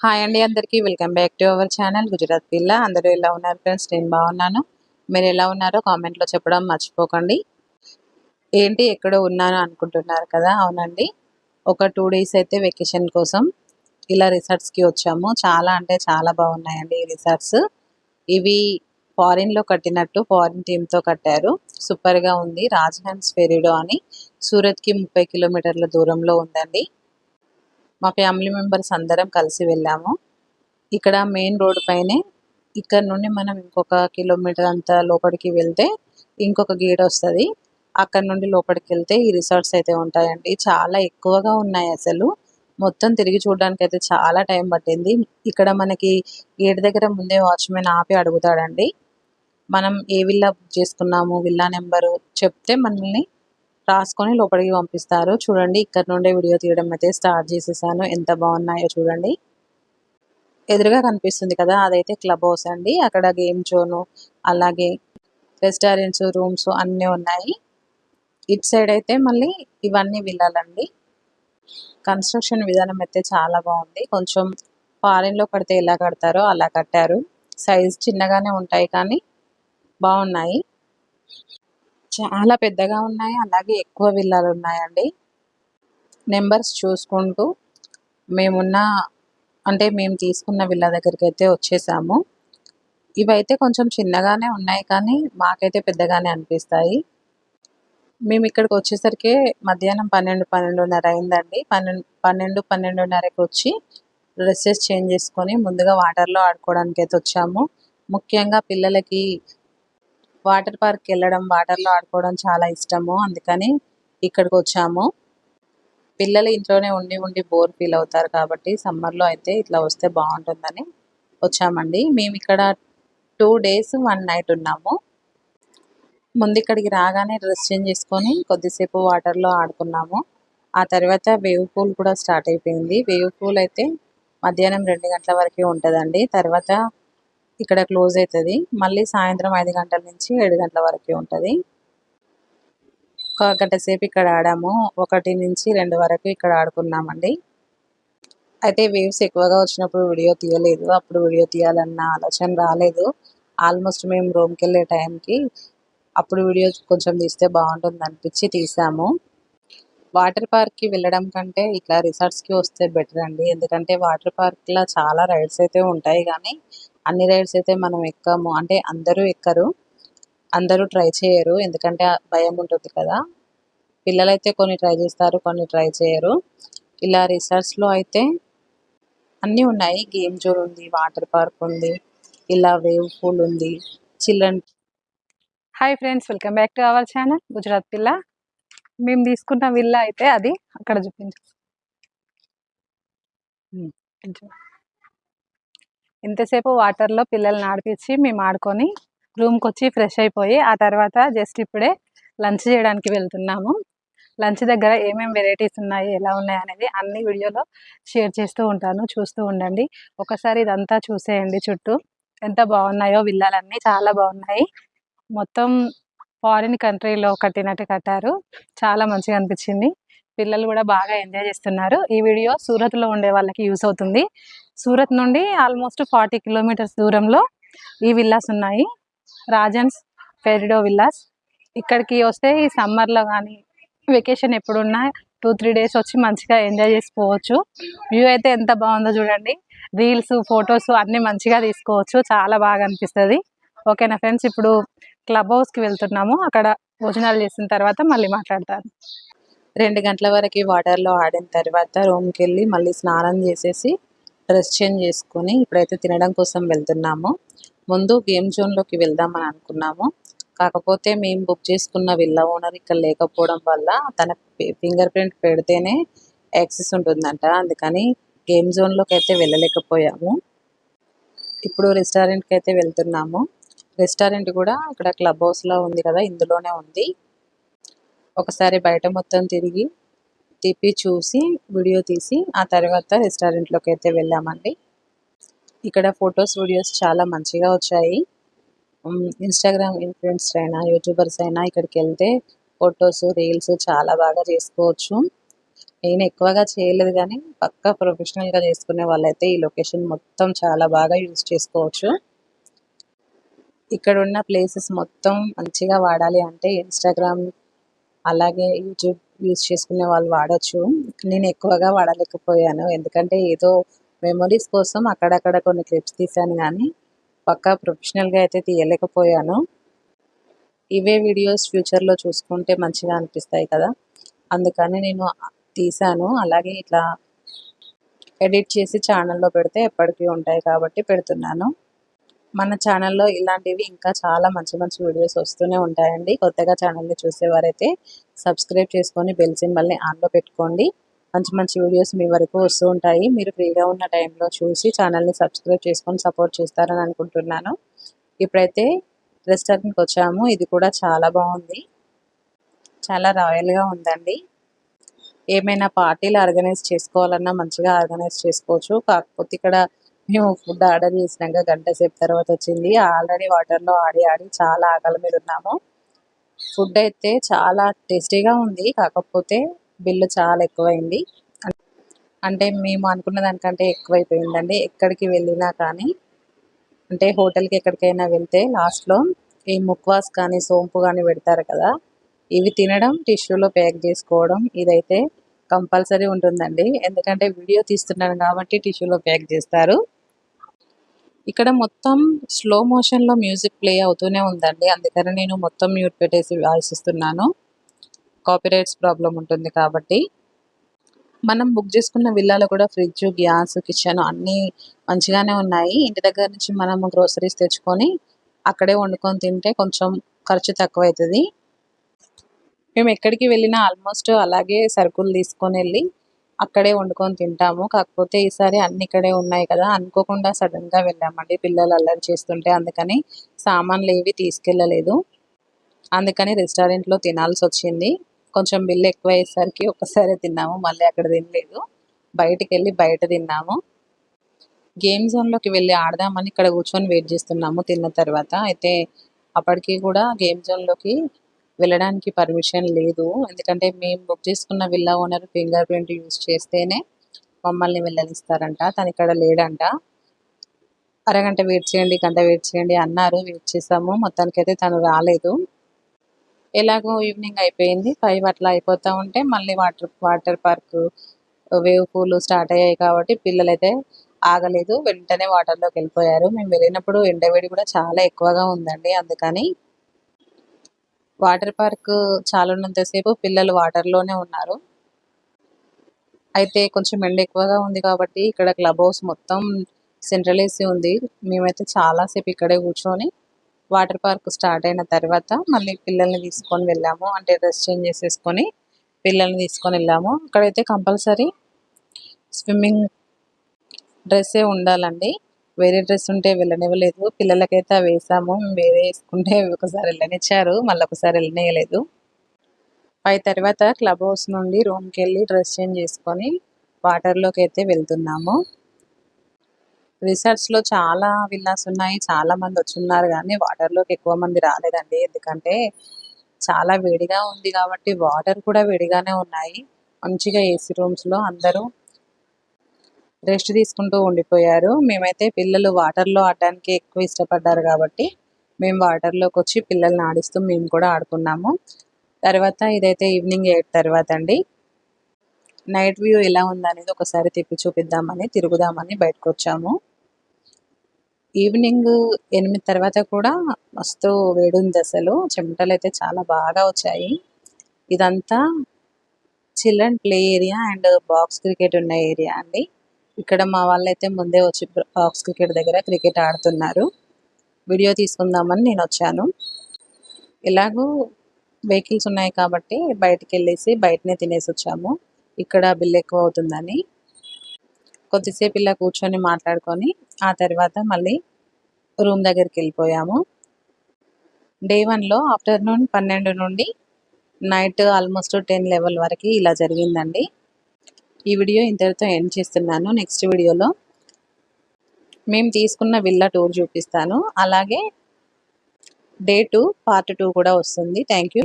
Hi అండి అందరికీ welcome back to our channel Gujarat పిల్ల. అందరూ ఎలా ఉన్నారు ఫ్రెండ్స్? నేను బాగున్నాను. మీరు ఎలా ఉన్నారో కామెంట్లో చెప్పడం మర్చిపోకండి. ఏంటి ఎక్కడో ఉన్నాను అనుకుంటున్నారు కదా? అవునండి. ఒక టూ డేస్ అయితే వెకేషన్ కోసం ఇలా రిసార్ట్స్కి వచ్చాము. చాలా అంటే చాలా బాగున్నాయండి ఈ రిసార్ట్స్. ఇవి ఫారిన్లో కట్టినట్టు ఫారిన్ టీమ్తో కట్టారు. సూపర్గా ఉంది. రాజహన్స్ ఫెరిడో అని సూరత్కి ముప్పై కిలోమీటర్ల దూరంలో ఉందండి. మా ఫ్యామిలీ మెంబర్స్ అందరం కలిసి వెళ్ళాము. ఇక్కడ మెయిన్ రోడ్ పైనే ఇక్కడ నుండి మనం ఇంకొక కిలోమీటర్ అంత లోపలికి వెళ్తే ఇంకొక గేట్ వస్తుంది. అక్కడ నుండి లోపలికి వెళ్తే ఈ రిసార్ట్స్ అయితే ఉంటాయండి. చాలా ఎక్కువగా ఉన్నాయి అసలు. మొత్తం తిరిగి చూడడానికి అయితే చాలా టైం పట్టింది. ఇక్కడ మనకి గేట్ దగ్గర ముందే వాచ్మెన్ ఆపి అడుగుతాడండి. మనం ఏ విల్లా బుక్ చేసుకున్నాము విల్లా నెంబరు చెప్తే మనల్ని రాసుకొని లోపలికి పంపిస్తారు. చూడండి ఇక్కడ నుండే వీడియో తీయడం అయితే స్టార్ట్ చేసేసాను. ఎంత బాగున్నాయో చూడండి. ఎదురుగా కనిపిస్తుంది కదా అదైతే క్లబ్ హౌస్ అండి. అక్కడ గేమ్ జోను అలాగే రెస్టారెంట్స్ రూమ్స్ అన్నీ ఉన్నాయి. ఇటు సైడ్ అయితే మళ్ళీ ఇవన్నీ విల్లాలండి కన్స్ట్రక్షన్ విధానం అయితే చాలా బాగుంది. కొంచెం ఫారిన్లో కడితే ఎలా కడతారో అలా కట్టారు. సైజ్ చిన్నగానే ఉంటాయి కానీ బాగున్నాయి. చాలా పెద్దగా ఉన్నాయి. అలాగే ఎక్కువ విల్లాలు ఉన్నాయండి. నెంబర్స్ చూసుకుంటూ మేమున్న అంటే మేము తీసుకున్న విల్లా దగ్గరికి అయితే వచ్చేసాము. ఇవైతే కొంచెం చిన్నగానే ఉన్నాయి కానీ మాకైతే పెద్దగానే అనిపిస్తాయి. మేము ఇక్కడికి వచ్చేసరికి మధ్యాహ్నం పన్నెండు పన్నెండున్నర అయిందండి. పన్నెండు పన్నెండు పన్నెండున్నరకి వచ్చి డ్రెస్సెస్ చేంజ్ చేసుకొని ముందుగా వాటర్లో ఆడుకోవడానికి అయితే వచ్చాము. ముఖ్యంగా పిల్లలకి వాటర్ పార్క్ వెళ్ళడం వాటర్లో ఆడుకోవడం చాలా ఇష్టము. అందుకని ఇక్కడికి వచ్చాము. పిల్లలు ఇంట్లోనే ఉండి ఉండి బోర్ ఫీల్ అవుతారు కాబట్టి సమ్మర్లో అయితే ఇట్లా వస్తే బాగుంటుందని వచ్చామండి. మేము ఇక్కడ టూ డేస్ వన్ నైట్ ఉన్నాము. ముందు ఇక్కడికి రాగానే డ్రెస్ చేంజ్ చేసుకొని కొద్దిసేపు వాటర్లో ఆడుకున్నాము. ఆ తర్వాత వేవ్ పూల్ కూడా స్టార్ట్ అయిపోయింది. వేవ్ పూల్ అయితే మధ్యాహ్నం రెండు గంటల వరకే ఉంటుందండి. తర్వాత ఇక్కడ క్లోజ్ అవుతుంది మళ్ళీ సాయంత్రం ఐదు గంటల నుంచి ఏడు గంటల వరకే ఉంటుంది. ఒక గంట సేపు ఇక్కడ ఆడాము. ఒకటి నుంచి రెండు వరకు ఇక్కడ ఆడుకున్నామండి. అయితే వేవ్స్ ఎక్కువగా వచ్చినప్పుడు వీడియో తీయలేదు. అప్పుడు వీడియో తీయాలన్న ఆలోచన రాలేదు. ఆల్మోస్ట్ మేము రూమ్కి వెళ్ళే టైంకి అప్పుడు వీడియో కొంచెం తీస్తే బాగుంటుంది అనిపించి తీసాము. వాటర్ పార్క్కి వెళ్ళడం కంటే ఇట్లా రిసార్ట్స్కి వస్తే బెటర్ అండి ఎందుకంటే వాటర్ పార్క్లో చాలా రైడ్స్ అయితే ఉంటాయి కానీ అన్ని రైడ్స్ అయితే మనం ఎక్కాము. అంటే అందరూ ఎక్కరు. అందరూ ట్రై చేయరు. ఎందుకంటే భయం ఉంటుంది కదా. పిల్లలైతే కొన్ని ట్రై చేస్తారు కొన్ని ట్రై చేయరు. ఇలా రిసార్ట్స్లో అయితే అన్నీ ఉన్నాయి. గేమ్ జోన్ ఉంది వాటర్ పార్క్ ఉంది ఇలా వేవ్ పూల్ ఉంది children hi friends welcome back to our channel Gujarat పిల్ల. మేము తీసుకున్న విల్లా అయితే అది. అక్కడ చూపించు. ఇంతసేపు వాటర్లో పిల్లల్ని ఆడిపించి మేము ఆడుకొని రూమ్కి వచ్చి ఫ్రెష్ అయిపోయి ఆ తర్వాత జస్ట్ ఇప్పుడే లంచ్ చేయడానికి వెళ్తున్నాము. లంచ్ దగ్గర ఏమేమి వెరైటీస్ ఉన్నాయి ఎలా ఉన్నాయి అనేది అన్ని వీడియోలో షేర్ చేస్తూ ఉంటాను చూస్తూ ఉండండి. ఒకసారి ఇదంతా చూసేయండి చుట్టూ. ఎంత బాగున్నాయో విల్లాలన్నీ చాలా బాగున్నాయి. మొత్తం ఫారిన్ కంట్రీలో కట్టినట్టు కట్టారు. చాలా మంచిగా అనిపించింది. పిల్లలు కూడా బాగా ఎంజాయ్ చేస్తున్నారు. ఈ వీడియో సూరత్లో ఉండే వాళ్ళకి యూస్ అవుతుంది. సూరత్ నుండి ఆల్మోస్ట్ ఫార్టీ కిలోమీటర్స్ దూరంలో ఈ విల్లాస్ ఉన్నాయి. రాజన్స్ ఫెరిడో విల్లాస్. ఇక్కడికి వస్తే ఈ సమ్మర్లో కానీ వెకేషన్ ఎప్పుడున్నా టూ త్రీ డేస్ వచ్చి మంచిగా ఎంజాయ్ చేసిపోవచ్చు వ్యూ అయితే ఎంత బాగుందో చూడండి. రీల్స్ ఫొటోస్ అన్నీ మంచిగా తీసుకోవచ్చు. చాలా బాగా అనిపిస్తుంది. ఓకేనా ఫ్రెండ్స్? ఇప్పుడు క్లబ్ హౌస్కి వెళ్తున్నాము. అక్కడ భోజనాలు చేసిన తర్వాత మళ్ళీ మాట్లాడతాను. రెండు గంటల వరకు వాటర్లో ఆడిన తర్వాత రూమ్కి వెళ్ళి మళ్ళీ స్నానం చేసేసి డ్రెస్ చేంజ్ చేసుకొని ఇప్పుడైతే తినడం కోసం వెళ్తున్నాము. ముందు గేమ్ జోన్లోకి వెళ్దామని అనుకున్నాము. కాకపోతే మేము బుక్ చేసుకున్న విల్లా ఓనర్ ఇక్కడ లేకపోవడం వల్ల తన ఫింగర్ ప్రింట్ పెడితేనే యాక్సెస్ ఉంటుందంట. అందుకని గేమ్ జోన్లోకి అయితే వెళ్ళలేకపోయాము. ఇప్పుడు రెస్టారెంట్కి అయితే వెళ్తున్నాము. రెస్టారెంట్ కూడా ఇక్కడ క్లబ్ హౌస్లో ఉంది కదా ఇందులోనే ఉంది. ఒకసారి బయట మొత్తం తిరిగి తిప్పి చూసి వీడియో తీసి ఆ తర్వాత రెస్టారెంట్లోకి అయితే వెళ్ళామండి. ఇక్కడ ఫొటోస్ వీడియోస్ చాలా మంచిగా వచ్చాయి. ఇన్స్టాగ్రామ్ ఇన్ఫ్లుయెన్సర్ అయినా యూట్యూబర్స్ అయినా ఇక్కడికి వెళ్తే ఫొటోస్ రీల్స్ చాలా బాగా చేసుకోవచ్చు. నేను ఎక్కువగా చేయలేదు కానీ పక్కా ప్రొఫెషనల్గా చేసుకునే వాళ్ళైతే ఈ లొకేషన్ మొత్తం చాలా బాగా యూజ్ చేసుకోవచ్చు. ఇక్కడ ఉన్న ప్లేసెస్ మొత్తం మంచిగా వాడాలి అంటే ఇన్స్టాగ్రామ్ అలాగే యూట్యూబ్ యూజ్ చేసుకునే వాళ్ళు వాడచ్చు. నేను ఎక్కువగా వాడలేకపోయాను. ఎందుకంటే ఏదో మెమొరీస్ కోసం అక్కడక్కడ కొన్ని క్లిప్స్ తీశాను కానీ పక్కా ప్రొఫెషనల్గా అయితే తీయలేకపోయాను. ఇవే వీడియోస్ ఫ్యూచర్లో చూసుకుంటే మంచిగా అనిపిస్తాయి కదా. అందుకని నేను తీశాను. అలాగే ఇట్లా ఎడిట్ చేసి ఛానల్లో పెడితే ఎప్పటికీ ఉంటాయి కాబట్టి పెడుతున్నాను. మన ఛానల్లో ఇలాంటివి ఇంకా చాలా మంచి మంచి వీడియోస్ వస్తూనే ఉంటాయండి. కొత్తగా ఛానల్ని చూసేవారైతే సబ్స్క్రైబ్ చేసుకొని బెల్ సింబల్ని ఆన్లో పెట్టుకోండి. మంచి మంచి వీడియోస్ మీ వరకు వస్తూ ఉంటాయి. మీరు ఫ్రీగా ఉన్న టైంలో చూసి ఛానల్ని సబ్స్క్రైబ్ చేసుకొని సపోర్ట్ చేస్తారని అనుకుంటున్నాను. ఇప్పుడైతే రెస్టారెంట్కి వచ్చాము. ఇది కూడా చాలా బాగుంది. చాలా రాయల్గా ఉందండి. ఏమైనా పార్టీలు ఆర్గనైజ్ చేసుకోవాలన్నా మంచిగా ఆర్గనైజ్ చేసుకోవచ్చు. కాకపోతే ఇక్కడ మేము ఫుడ్ ఆర్డర్ చేసినాక గంట సేపు తర్వాత వచ్చింది. ఆల్రెడీ వాటర్లో ఆడి ఆడి చాలా ఆకలి మీద ఉన్నాము. ఫుడ్ అయితే చాలా టేస్టీగా ఉంది. కాకపోతే బిల్లు చాలా ఎక్కువైంది. అంటే మేము అనుకున్న దానికంటే ఎక్కువైపోయిందండి. ఎక్కడికి వెళ్ళినా కానీ అంటే హోటల్కి ఎక్కడికైనా వెళ్తే లాస్ట్లో ఈ ముక్వాస్ కానీ సోంపు కానీ పెడతారు కదా ఇవి తినడం టిష్యూలో ప్యాక్ చేసుకోవడం ఇదైతే కంపల్సరీ ఉంటుందండి. ఎందుకంటే వీడియో తీస్తున్నాను కాబట్టి టిష్యూలో ప్యాక్ చేస్తారు. ఇక్కడ మొత్తం స్లో మోషన్లో మ్యూజిక్ ప్లే అవుతూనే ఉందండి. అందుకని నేను మొత్తం మ్యూట్ పెట్టేసి వాయిస్ ఇస్తున్నాను కాపీరైట్స్ ప్రాబ్లం ఉంటుంది కాబట్టి. మనం బుక్ చేసుకున్న విల్లాలో కూడా ఫ్రిడ్జ్ గ్యాస్ కిచెన్ అన్నీ మంచిగానే ఉన్నాయి. ఇంటి దగ్గర నుంచి మనము గ్రోసరీస్ తెచ్చుకొని అక్కడే వండుకొని తింటే కొంచెం ఖర్చు తక్కువ అవుతుంది మేము ఎక్కడికి వెళ్ళినా ఆల్మోస్ట్ అలాగే సరుకులు తీసుకొని వెళ్ళి అక్కడే వండుకొని తింటాము. కాకపోతే ఈసారి అన్ని ఇక్కడే ఉన్నాయి కదా అనుకోకుండా సడన్గా వెళ్ళామండి. పిల్లలు అల్లరి చేస్తుంటే అందుకని సామాన్లు ఏవి తీసుకెళ్ళలేదు. అందుకని రెస్టారెంట్లో తినాల్సి వచ్చింది. కొంచెం బిల్లు ఎక్కువ అయ్యేసరికి ఒక్కసారి తిన్నాము. మళ్ళీ అక్కడ తినలేదు. బయటికి వెళ్ళి బయట తిన్నాము. గేమ్ జోన్లోకి వెళ్ళి ఆడదామని ఇక్కడ కూర్చొని వెయిట్ చేస్తున్నాము తిన్న తర్వాత. అయితే అప్పటికి కూడా గేమ్ జోన్లోకి వెళ్ళడానికి పర్మిషన్ లేదు. ఎందుకంటే మేము బుక్ చేసుకున్న villa owner finger print use చేస్తేనే మమ్మల్ని వెళ్ళనిస్తారంట. తను ఇక్కడ లేడంట. అరగంట వెయిట్ చేయండి గంట వెయిట్ చేయండి అన్నారు. వెయిట్ చేసాము మొత్తానికైతే తను రాలేదు. ఎలాగో ఈవినింగ్ అయిపోయింది. ఫైవ్ అట్లా అయిపోతూ ఉంటే మళ్ళీ water water park wave pool start అయ్యాయి కాబట్టి పిల్లలు అయితే ఆగలేదు. వెంటనే వాటర్లోకి వెళ్ళిపోయారు. మేము వెళ్ళినప్పుడు ఎండవేడి కూడా చాలా ఎక్కువగా ఉందండి అందుకని వాటర్ పార్క్ చాలా ఉన్నంతసేపు పిల్లలు వాటర్లోనే ఉన్నారు. అయితే కొంచెం ఎండ ఎక్కువగా ఉంది కాబట్టి ఇక్కడ క్లబ్ హౌస్ మొత్తం సెంట్రల్ ఏసీ ఉంది. మేమైతే చాలాసేపు ఇక్కడే కూర్చొని వాటర్ పార్క్ స్టార్ట్ అయిన తర్వాత మళ్ళీ పిల్లల్ని తీసుకొని వెళ్ళాము. అంటే డ్రెస్ చేంజ్ చేసేసుకొని పిల్లల్ని తీసుకొని వెళ్ళాము. అక్కడైతే కంపల్సరీ స్విమ్మింగ్ డ్రెస్సే ఉండాలండి. వేరే డ్రెస్ ఉంటే వెళ్ళనివ్వలేదు. పిల్లలకైతే వేసాము. వేరే వేసుకుంటే ఒకసారి వెళ్ళనిచ్చారు. మళ్ళీ ఒకసారి వెళ్ళనియలేదు పై తర్వాత క్లబ్ హౌస్ నుండి రూమ్కి వెళ్ళి డ్రెస్ చేంజ్ చేసుకొని వాటర్లోకి అయితే వెళ్తున్నాము. రిసార్ట్స్లో చాలా విల్లాస్ ఉన్నాయి. చాలా మంది వచ్చున్నారు కానీ వాటర్లోకి ఎక్కువ మంది రాలేదండి. ఎందుకంటే చాలా వేడిగా ఉంది కాబట్టి వాటర్ కూడా వేడిగానే ఉన్నాయి. మంచిగా ఏసీ రూమ్స్లో అందరూ రెస్ట్ తీసుకుంటూ ఉండిపోయారు. మేమైతే పిల్లలు వాటర్లో ఆడడానికి ఎక్కువ ఇష్టపడ్డారు కాబట్టి మేము వాటర్లోకి వచ్చి పిల్లల్ని ఆడిస్తూ మేము కూడా ఆడుకున్నాము. తర్వాత ఇదైతే ఈవినింగ్ ఎయిట్ తర్వాత అండి. నైట్ వ్యూ ఎలా ఉందనేది ఒకసారి తిప్పి చూపిద్దామని తిరుగుదామని బయటకు వచ్చాము. ఈవినింగ్ ఎనిమిది తర్వాత కూడా మస్తు వేడుంది అసలు. చెమటలు అయితే చాలా బాగా వచ్చాయి. ఇదంతా children play area and box cricket ఉన్న ఏరియా అండి. ఇక్కడ మా వాళ్ళైతే ముందే వచ్చి బాక్స్ క్రికెట్ దగ్గర క్రికెట్ ఆడుతున్నారు. వీడియో తీసుకుందామని నేను వచ్చాను. ఎలాగో వెహికల్స్ ఉన్నాయి కాబట్టి బయటికి వెళ్ళేసి బయటనే తినేసి వచ్చాము. ఇక్కడ బిల్ ఎక్కువ అవుతుందని. కొద్దిసేపు ఇలా కూర్చొని మాట్లాడుకొని ఆ తర్వాత మళ్ళీ రూమ్ దగ్గరికి వెళ్ళిపోయాము. డే వన్లో ఆఫ్టర్నూన్ పన్నెండు నుండి నైట్ ఆల్మోస్ట్ టెన్ లెవెల్ వరకు ఇలా జరిగిందండి. ఈ వీడియో ఇంతటితో ఎండ్ చేస్తున్నాను. నెక్స్ట్ వీడియోలో మేము తీసుకున్న విల్లా టూర్ చూపిస్తాను. అలాగే డే టూ పార్ట్ టూ కూడా వస్తుంది. Thank you.